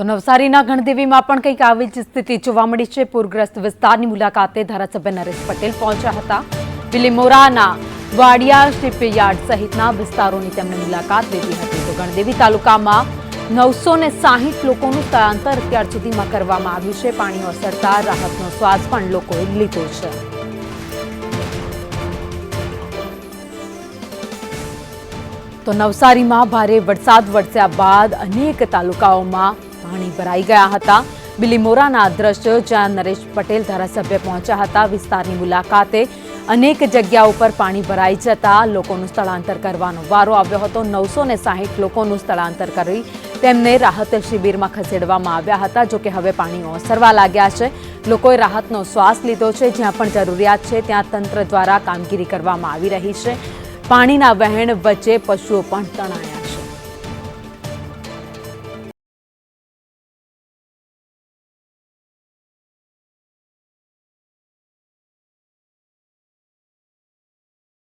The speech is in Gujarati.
તો નવસારીના ગણદેવીમાં પણ કંઈક આવી જ સ્થિતિ જોવા મળી છે. પૂરગ્રસ્ત વિસ્તારની મુલાકાતે ધારાસભ્ય નરેશ પટેલ પહોંચ્યા હતા. બિલીમોરાના વાડિયા શિપયાર્ડ સહિતના વિસ્તારોની તેમણે મુલાકાત લીધી હતી. તો ગણદેવી તાલુકામાં નવસો ને સાહીઠ લોકોનું સ્થળાંતર અત્યાર સુધીમાં કરવામાં આવ્યું છે. પાણી ઓસરતા રાહતનો શ્વાસ પણ લોકોએ લીધો છે. તો નવસારીમાં ભારે વરસાદ વરસ્યા બાદ અનેક તાલુકાઓમાં પાણી ભરાઈ ગયા હતા. બિલીમોરાના દ્રશ્યો જ્યાં નરેશ પટેલ ધારાસભ્ય પહોંચ્યા હતા, વિસ્તારની મુલાકાતે અનેક જગ્યા ઉપર પાણી ભરાઈ જતા લોકોનું સ્થળાંતર કરવાનો વારો આવ્યો હતો. નવસો ને સાહીઠ લોકોનું સ્થળાંતર કરી તેમને રાહત શિબિરમાં ખસેડવામાં આવ્યા હતા. જો કે હવે પાણી ઓસરવા લાગ્યા છે. લોકોએ રાહતનો શ્વાસ લીધો છે. જ્યાં પણ જરૂરિયાત છે, ત્યાં તંત્ર દ્વારા કામગીરી કરવામાં આવી રહી છે. પાણીના વહેણ વચ્ચે પશુઓ પણ તણાયા